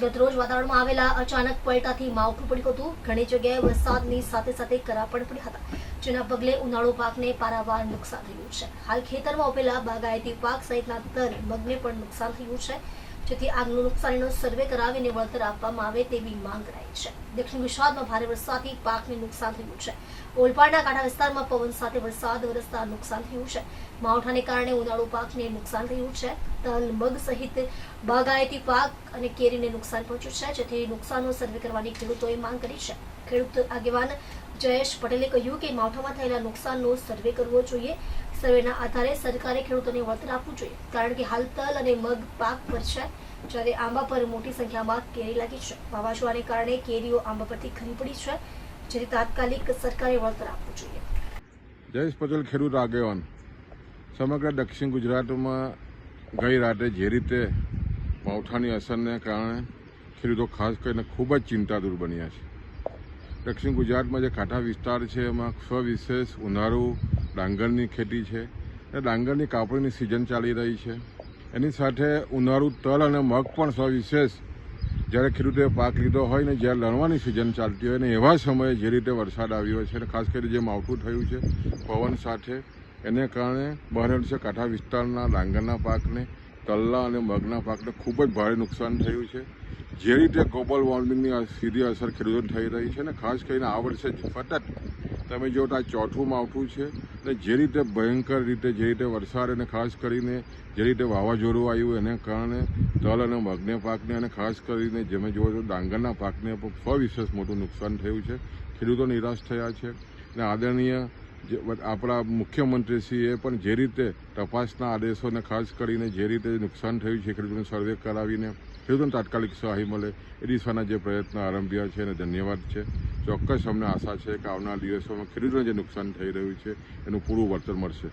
ગતરોજ વાતાવરણમાં આવેલા અચાનક પલટાથી માવઠું પડ્યું હતું ઘણી જગ્યાએ વરસાદની સાથે સાથે કરા પણ પડ્યા હતા, જેના પગલે ઉનાળુ પાકને પારાવાર નુકસાન થયું છે. હાલ ખેતરમાં ઉભેલા બાગાયતી પાક સહિતના દર મગને પણ નુકસાન થયું છે, જેથી આગનું નુકસાનીનો સર્વે કરાવીને વળતર આપવામાં આવે તેવી માંગ કરાઈ છે. દક્ષિણ ગુજરાતમાં ભારે વરસાદથી પાકને નુકસાન થયું છે. ઓલપાડના કાંઠા વિસ્તારમાં પવન સાથે વરસાદ વરસતા નુકસાન થયું છે. માવઠાને કારણે ઉનાળુ પાકને નુકસાન થયું છે. તલ મગ સહિત બાગાયતી પાક અને કેરીને નુકસાન પહોંચ્યું છે. જેથી નુકસાનનો સર્વે કરવાની ખેડૂતોએ માંગ કરી છે. ખેડૂત આગેવાન જયેશ પટેલે કહ્યું કે માવઠામાં થયેલા નુકસાનનો સર્વે કરવો જોઈએ. સર્વેના આધારે સરકારે ખેડૂતોને વળતર આપવું જોઈએ. કારણ કે હાલ તલ અને મગ પાક પર છે. જ્યારે આંબા પર મોટી સંખ્યામાં કેરી લાગી છે. વાવાઝોડાને કારણે કેરીઓ આંબા પરથી ખરી પડી છે જેથી તાત્કાલિક સરકારે વળતર આપવું જોઈએ. જયેશ પટેલ, ખેડૂત આગેવાન. સમગ્ર દક્ષિણ ગુજરાતમાં ગઈ રાતે જે રીતે માવઠાની અસરને કારણે ખેડૂતો ખાસ કરીને ખૂબ જ ચિંતાતુર બન્યા છે. દક્ષિણ ગુજરાતમાં જે કાંઠા વિસ્તાર છે, એમાં સવિશેષ ઉનાળુ, ડાંગરની ખેતી છે. એ ડાંગરની કાપણીની સિઝન ચાલી રહી છે. એની સાથે ઉનાળુ તલ અને મગ પણ સવિશેષ. જ્યારે ખેડૂતોએ પાક લીધો હોય ને જ્યારે લણવાની સિઝન ચાલતી હોય ને એવા સમયે જે રીતે વરસાદ આવ્યો છે અને ખાસ કરીને જે માવઠું થયું છે, પવન સાથે, એને કારણે બહારણસે કાંઠા વિસ્તારના, ડાંગરના પાકને, તલના અને મગના પાકને ખૂબ જ ભારે નુકસાન થયું છે. જે રીતે ગ્લોબલ વોર્મિંગની સીધી અસર ખેડૂતોને થઈ રહી છે ને ખાસ કરીને આ વર્ષે સતત તમે જો આ ચોથું માવઠું છે, ને જે રીતે ભયંકર રીતે, જે રીતે વરસાદ અને ખાસ કરીને જે રીતે વાવાઝોડું આવ્યું એને કારણે તલ અને મગને પાકને અને ખાસ કરીને જેમે જુઓ તો ડાંગરના પાકને પણ સવિશેષ મોટું નુકસાન થયું છે. ખેડૂતો નિરાશ થયા છે ને આદરણીય આપણા મુખ્યમંત્રીશ્રીએ પણ જે રીતે તપાસના આદેશોને ખાસ કરીને જે રીતે નુકસાન થયું છે ખેડૂતોને સર્વે કરાવીને, ખેડૂતોને તાત્કાલિક સહાય મળે એ દિશાના જે પ્રયત્નો આરંભ્યા છે એને ધન્યવાદ છે. ચોક્કસ અમને આશા છે કે આવનાર દિવસોમાં ખેડૂતોને જે નુકસાન થઈ રહ્યું છે, એનું પૂરું વળતર મળશે.